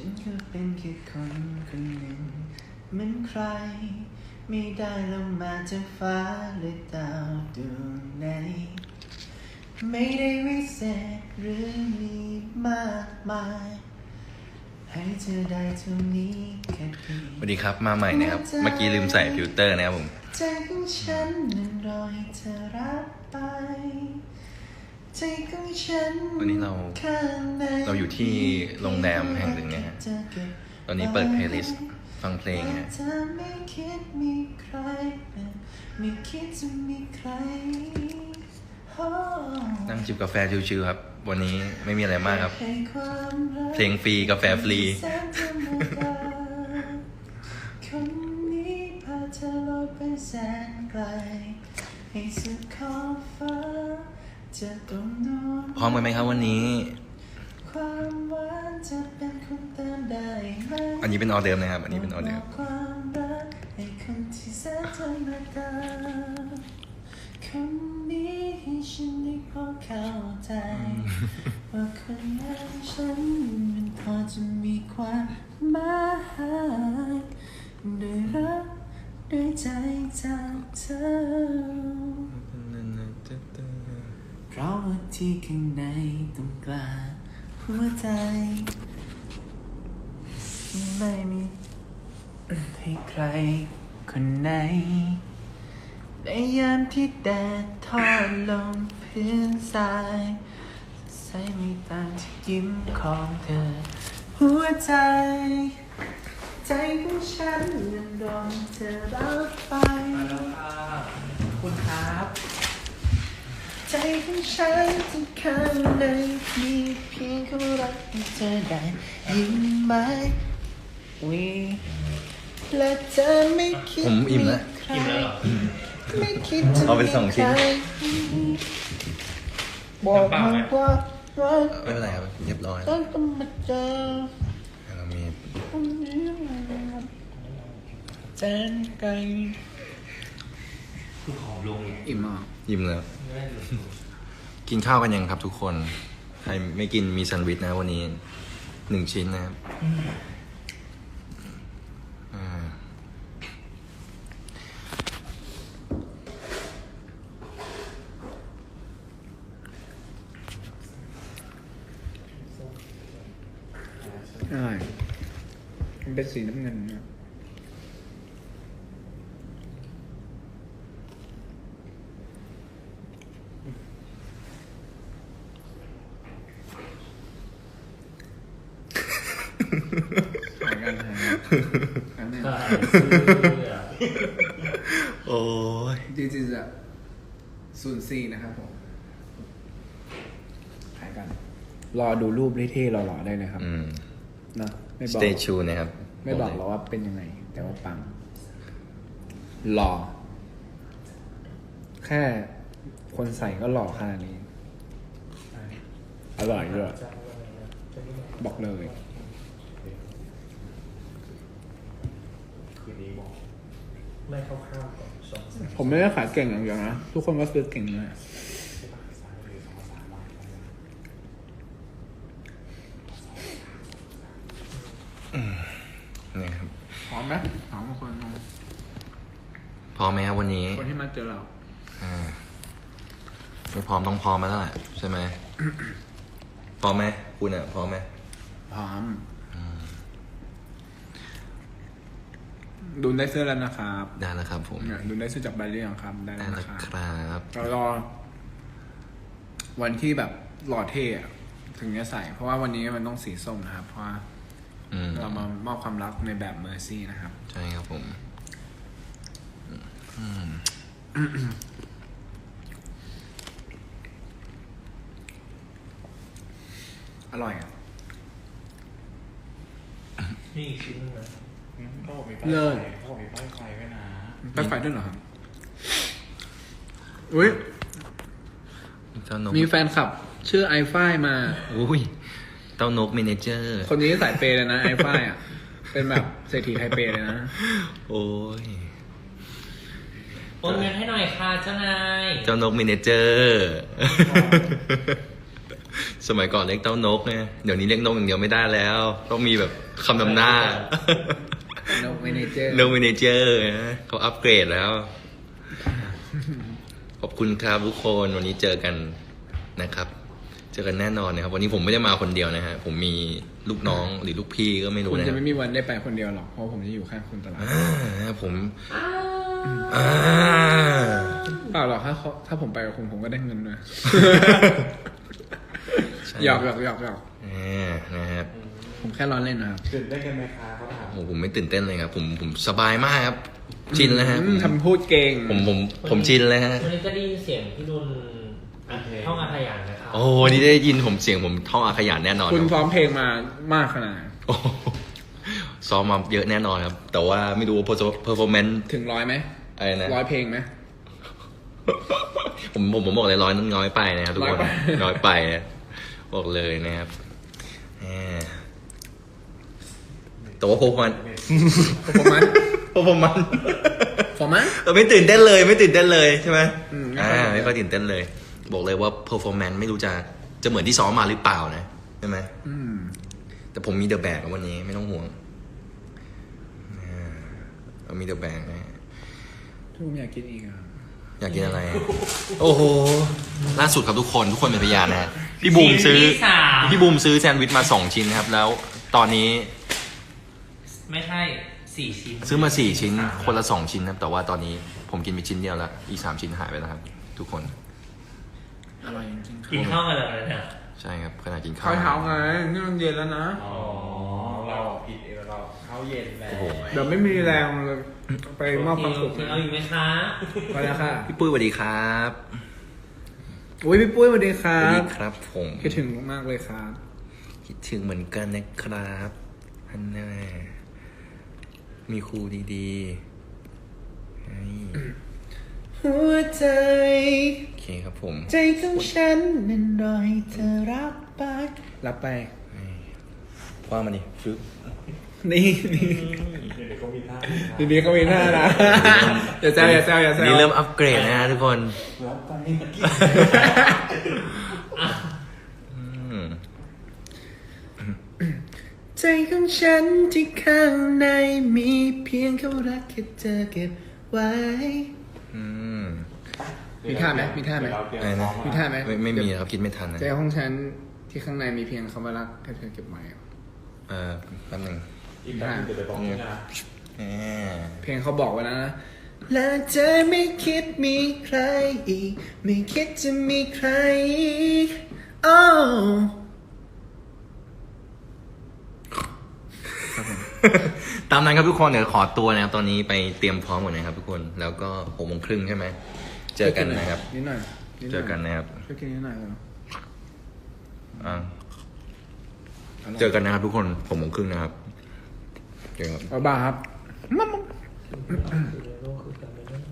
ฉันก็เป็นแค่คนคนหนึ่งเหมือนใคร ไม่ได้ลงมาจากฟ้าเลยดาวดวงไหนไม่ได้วิเศษหรือมีมากมาย ให้เธอได้เท่านี้แค่เพียงสวัสดีครับมาใหม่นะครับ เมื่อกี้ลืมใส่ฟิลเตอร์นะครับผม ใจของฉันนั้นรอให้เธอรับไป วันนี้เราข้างในเราอยู่ที่โรงแรมแห่งหนึ่งนะฮะ ตอนนี้เปิดเพลย์ลิสต์ฟังเพลงฮะเธอไม่คิดมีใครไม่คิดจะมีใครโอ้นั่งจิบกาแฟชิวๆครับ วันนี้ไม่มีอะไรมากครับให้ความรักเพลงฟรีกาแฟฟรีแสนธรรมดาคนนี้พาเธอลอยไปแสนไกลให้สุดขอบฟ้า จะต้องนอนพร้อมกันไหมครับวันนี้ ความหวานจะเป็นคนเติมได้ไหมอันนี้เป็นออเดิร์ฟนะครับ อันนี้เป็นออเดิร์ฟบกความรักให้คนที่แสนธรรมดาคนนี้ให้ฉันได้พอเข้าใจว่าคนอย่างฉันมันพอจะมีความหมายด้วยรักด้วยใจจากเธอ เพราะว่า ที่ข้างในตรงกลางหัวใจไม่มีให้ใครคนไหนในยามที่แดดทอดลงพื้นทรายใส่ไม่ต่างที่ยิ้มของเธอ หัวใจ ใจของฉันยังรอเธอรับไป คุณครับ ใจของฉันที่ข้างในมีเพียงเขารักให้เธอได้ยินไหมวีและเธอไม่คิดผมอิ่มแล้ว ใครไม่คิดจะเอาไปสองชิ้นมีใครบอกมาว่ารักไม่เป็นไรครับเรียบร้อยต้องต้องมาเจอเรามีคนนี้แสนไกล คือผอมลงไงอิ่มอะยิ้มแล้วไม่ได้ดูกินข้าวกันยังครับทุกคน ใครไม่กินมีแซนด์วิชนะวันนี้หนึ่งชิ้นนะครับอ่าอร่อยมันเป็นสีน้ำเงินนะ หายกันหายกันอันนี้ ใช่เสื้อโอ้ยจริงๆอะศูนย์สี่นะครับผมหายกัน รอดูรูปเท่ๆหล่อๆได้เลยครับอืมนะไม่บอก stay tuned นะครับไม่บอกหรอกว่าเป็นยังไง แต่ว่าปังหล่อ แค่คนใส่ก็หล่อขนาดนี้ อร่อยด้วยบอกเลย คืนนี้บอก ไม่คร่าวๆก่อนสองสามผมไม่ได้ขายเก่งอย่างเดียวนะ ทุกคนก็ซื้อเก่งเลย นี่ครับ พร้อมไหมพร้อมทุกคนพร้อมไหมครับวันนี้คนที่มาเจอเรา อ่าไม่พร้อมต้องพร้อมมาแล้วแหละใช่ไหม พร้อมไหมคุณอะพร้อมไหม พร้อม ดูได้เสื้อแล้วนะครับได้แล้วครับ ผมเนี่ยดูได้เสื้อจากแบรนด์หรือยังครับได้ได้แล้วแล้วนะครับครับเรารอ วันที่แบบหล่อเท่อะถึงจะใส่ เพราะว่าวันนี้มันต้องสีส้มนะครับ เพราะว่าอืมเรามามอบความรักในแบบเมอร์ซี่นะครับ ใช่ครับผมอืมอร่อยอะนี่อีกชิ้นนึงนะ เขาบอกมีเลิป้ายศไฟเขาบอกมีป้ายไฟไว้นะไปไฟด้วยเหรอครับอุ้ยเจ้านกมีแฟนคลับ ชื่อไอฝ้ายมา อุ้ยเต้านกเมเนเจอร์ คนนี้สายเปย์เลยนะไอฝ้ายอะ เป็นแบบเศรษฐีไทยเปย์เลยนะ โอ้ย โอนเงินให้หน่อยค่ะเจ้านายเจ้านกเมเนเจอร์ สมัยก่อนเรียกเต้านกเนี่ยเดี๋ยวนี้เรียกนกอย่างเดียวไม่ได้แล้ว ต้องมีแบบคำนำหน้านก เมเนเจอร์นกเมเนเจอร์นะเขาอัปเกรดแล้ว ขอบคุณครับทุกคนวันนี้เจอกันนะครับ เจอกันแน่นอนนะครับ วันนี้ผมไม่ได้มาคนเดียวนะฮะผมมีลูกน้องหรือลูกพี่ก็ไม่รู้คุณนะคจะรับไม่มีวันได้ไปคนเดียวหรอก เพราะผมจะอยู่ข้างคุณตลอดอ่าผมอ่าเปล่าหรอกถ้าเขาถ้าผมไปกับคุณผมก็ได้เงินด้วยหยอกหยอกหยอกหยอก อ่านะครับ ผมแค่ล้อเล่นนะครับตื่นได้นกันไหมคะเขาถามโอ้ผมไม่ตื่นเต้นเลยครับ ผมผมสบายมากครับ ชินแล้วฮะอืมทำพูดเก่ง ผมผมผมชินแล้วฮะวันนี้จะได้ยินเสียงพี่นุ่นอะท่องอาขยานนะครับโอ้วันนี้ได้ยินผมเสียงผมท่องอาขยานแน่นอนคุณครับซ้อมเพลงมามากขนาดไหนโอ้โหซ้อมมาเยอะแน่นอนครับ แต่ว่าไม่รู้ว่า performance ถึงร้อยไหมอะไรนะร้อยเพลงไหมผมผมผมบอกเลยร้อยนั้นน้อยไปนะครับทุกคนน้อยไปน้อยไปนะบอกเลยนะครับแหมแต่ว่าพบมันผมมันพบมันผมมันเออไม่ตื่นเต้นเลยไม่ตื่นเต้นเลยใช่ไหมอืมไม่อ่าค่อยตื่นเต้นไม่ค่อยตื่นเต้นเลย บอกเลยว่า performance ไม่รู้จะจะเหมือนที่ซ้อมมาหรือเปล่านะใช่ไหมอืมแต่ผมมีเดอะแบกวันนี้ไม่ต้องห่วงอ่าเรามีเดอะแบกนะทุกคนอยากกินอีกอะอยากกินอะไร โอ้โห ล่าสุดครับทุกคนทุกคนเป็นพยานนะฮะพี่บูมซื้อชิ้นที่สามพี่บูมซื้อแซนด์วิชมาสองชิ้นนะครับ แล้วตอนนี้ ไม่ใช่สี่ชิ้นซื้อมาสี่ชิ้น คนละสองชิ้นนะครับแต่ว่าตอนนี้ผมกินไปชิ้นเดียวแล้วอีกสามชิ้นหายไปแล้วครับ ทุกคนอร่อยจริงๆกินข้าวมาแล้วเนี่ยใช่ครับขณะกินข้าข้าววเช้าไงนี่มันเย็นแล้วนะ อ๋อเราผิดเองเราเข้าเย็นแล้วโอ้โหเดี๋ยวไม่มีแรงเลยไปมอบความสุขเอาอีกไหมคะไปแล้วค่ะพี่ปุ้ยสวัสดีครับอุ้ยพี่ปุ้ยสวัสดีคสรัวัสดีบครับผมคิดถึงมากๆเลยครับ คิดถึงเหมือนกันนะครับอันแน่ มีครูดีๆให้หัวใจ โอเคครับผม ใจของฉันนั้นรอให้เธอรับไปรับไปว่ามาดิฟึบนี่นี่เดี๋ยวเขามีท่าดีดีเขามีหน้านะอย่าแซวอย่าแซวอย่าแซวนี่เริ่มอัปเกรดนะฮะทุกคนแล้วไป อืม ใจของฉันที่ข้างในมีเพียงเขารักแค่เธอเก็บไว้ อืม มีท่าไหมมีท่าไหม อะไรนะมีท่าไหม ไม่ไม่มีครับคิดไม่ทันนะใจของฉันที่ข้างในมีเพียงคำว่ารักแค่เธอเก็บไว้อะเออแป๊บหนึงอีกแป๊บนึงเดี๋ยวไปบอกนี่นะแหมเพลงเขาบอกไว้แล้วนะและเธอไม่คิดมีใครอีก ไม่คิดจะมีใครอีกโตามนั้นครับทุกคนเดี๋ยวขอตัวนะครับตอนนี้ไปเตรียมพร้อมก่อนนะครับทุกคนแล้วก็หกโมงครึ่งใช่ไหมเจอกันนะครับ นิดหน่อยดหเจอกันนะครับช่วยกินนิดหน่อยเหรออ่าเจอกันนะครับทุกคนหกโมงครึ่งนะครับเจอกันครับ เอาบ้าครับโลกคือการเป็นเรื่อง